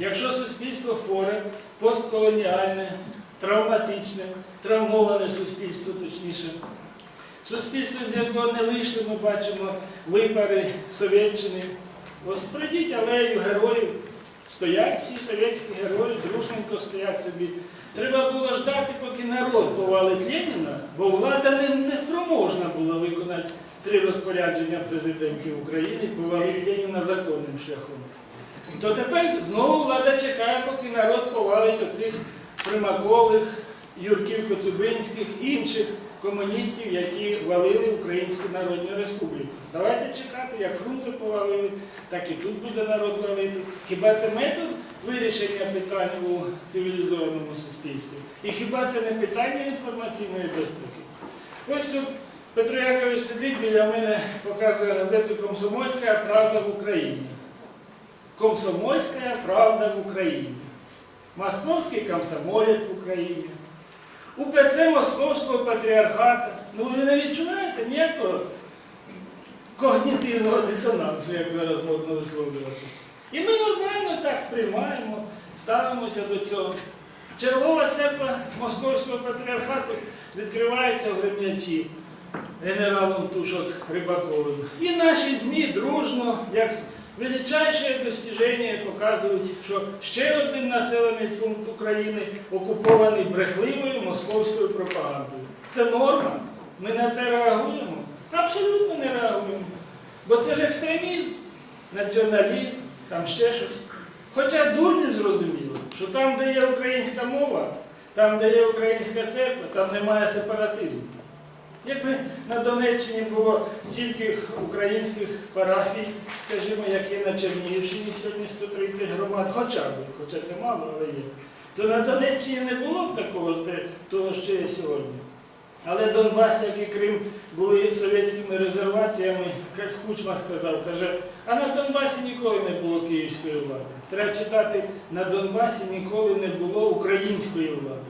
Якщо суспільство хворе, постколоніальне, травматичне, травмоване суспільство, точніше, суспільство, з якого не вийшли, ми бачимо випари Совєтщини. Ось пройдіть алею героїв, стоять всі совєтські герої, дружненько стоять собі. Треба було ждати, поки народ повалить Леніна, бо влада не, не спроможна була виконати три розпорядження президентів України повалить Леніна законним шляхом. То тепер знову влада чекає, поки народ повалить оцих примакових, Юрків Коцюбинських, інших комуністів, які валили Українську Народну Республіку. Давайте чекати, як Фрунзе повалили, так і тут буде народ валити. Хіба це метод вирішення питань у цивілізованому суспільстві? І хіба це не питання інформаційної безпеки? Ось тут Петро Якович сидить біля мене, показує газету Комсомольська правда в Україні. Комсомольська правда в Україні. Московський комсомолець в Україні. УПЦ Московського патріархата. Ну ви не відчуваєте ніякого когнітивного дисонансу, як зараз модно висловлюватися. І ми нормально так сприймаємо, ставимося до цього. Чергова церква Московського патріархату відкривається в Грем'ячі генералом Тушок Рибаковим. І наші ЗМІ дружно, як величайше достіження, показують, що ще один населений пункт України окупований брехливою московською пропагандою. Це норма. Ми на це реагуємо? Абсолютно не реагуємо. Бо це ж екстремізм, націоналізм, там ще щось. Хоча дурню зрозуміло, що там, де є українська мова, там, де є українська церква, там немає сепаратизму. Якби на Донеччині було стільки українських парафій, скажімо, як є на Чернігівщині сьогодні 130 громад, хоча б, хоча це мало, але є, то на Донеччині не було б такого, того, що є сьогодні. Але Донбас, як і Крим, були совєтськими резерваціями, Кучма сказав, каже, а на Донбасі ніколи не було київської влади. Треба читати, на Донбасі ніколи не було української влади.